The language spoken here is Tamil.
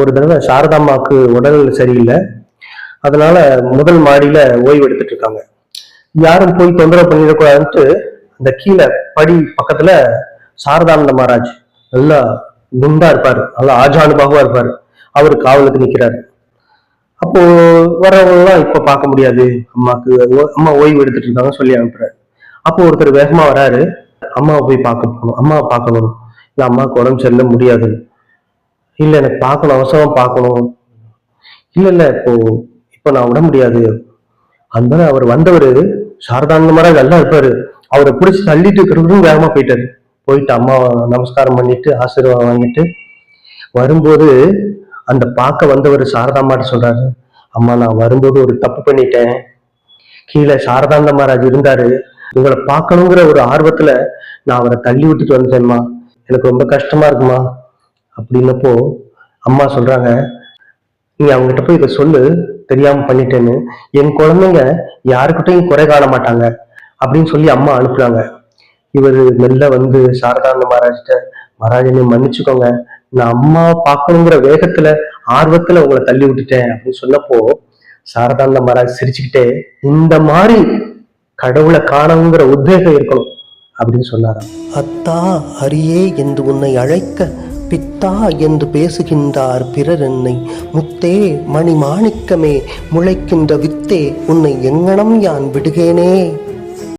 ஒரு தடவை சாரதாம்மாவுக்கு உடல் சரியில்லை. அதனால முதல் மாடியில ஓய்வு எடுத்துட்டு இருக்காங்க. யாரும் போய் தொந்தரவு பண்ணிடக்கூடாதுன்ட்டு அந்த கீழே படி பக்கத்துல சாரதானந்த மகாராஜ் நல்லா குண்டா இருப்பாரு. நல்லா ஆஜானுபாகவா இருப்பாரு. அவர் காவலுக்கு நிக்கிறாரு. அப்போ வரவங்கலாம் இப்ப பார்க்க முடியாது. அம்மாக்கு அம்மா ஓய்வு எடுத்துட்டு இருக்காங்க சொல்லி அனுப்புறாரு. அப்போ ஒருத்தர் வேகமா வராரு. அம்மாவை போய் பார்க்க போகணும். அம்மாவை பார்க்கணும். இல்ல அம்மாவுக்கு உடம்பு சரியில்லை முடியாது. இல்லை எனக்கு பார்க்கணும் அவசரம் பார்க்கணும். இல்லை இல்லை இப்போ இப்போ நான் விட முடியாது. அதனால அவர் வந்தவர் சாரதாங்க நல்லா இருப்பாரு. அவரை பிடிச்சி தள்ளிட்டு இருக்கிறவரும் வேகமாக போயிட்டாரு. போயிட்டு அம்மா நமஸ்காரம் பண்ணிட்டு ஆசீர்வாதம் வாங்கிட்டு வரும்போது அந்த பார்க்க வந்தவர் சாரதாம்மாட்ட சொல்றாரு அம்மா நான் வரும்போது ஒரு தப்பு பண்ணிட்டேன். கீழே சாரதாந்த மகாராஜ் இருந்தாரு. உங்களை பார்க்கணுங்கிற ஒரு ஆர்வத்துல நான் அவரை தள்ளி விட்டுட்டு வந்துட்டேன்மா எனக்கு ரொம்ப கஷ்டமா இருக்குமா? அப்படின்னப்போ அம்மா சொல்றாங்க நீ அவங்ககிட்ட போய் இதை சொல்லு தெரியாம பண்ணிட்டேன்னு. என் குழந்தைங்க யாருக்கிட்டையும் குறை காண மாட்டாங்க அப்படின்னு சொல்லி அம்மா அனுப்புனாங்க. இவர் மெல்ல வந்து சாரதாந்த மகாராஜ்கிட்ட மகாராஜ் என்னை மன்னிச்சுக்கோங்க. நான் அம்மா பார்க்கணுங்கிற வேகத்துல ஆர்வத்துல உங்களை தள்ளி விட்டுட்டேன் அப்படின்னு சொன்னப்போ சாரதாந்த மகாராஜ் சிரிச்சுக்கிட்டே இந்த மாதிரி கடவுளை காணுங்கிற உத்வேகம் இருக்கணும் அப்படின்னு சொன்னாராம். அத்தா அரியே என்று உன்னை அழைக்க பித்தா என்று பேசுகின்றார் பிறர் என்னை. முத்தே மணி மாணிக்கமே முளைக்கின்ற வித்தே உன்னை எங்கனம் யான் விடுகேனே.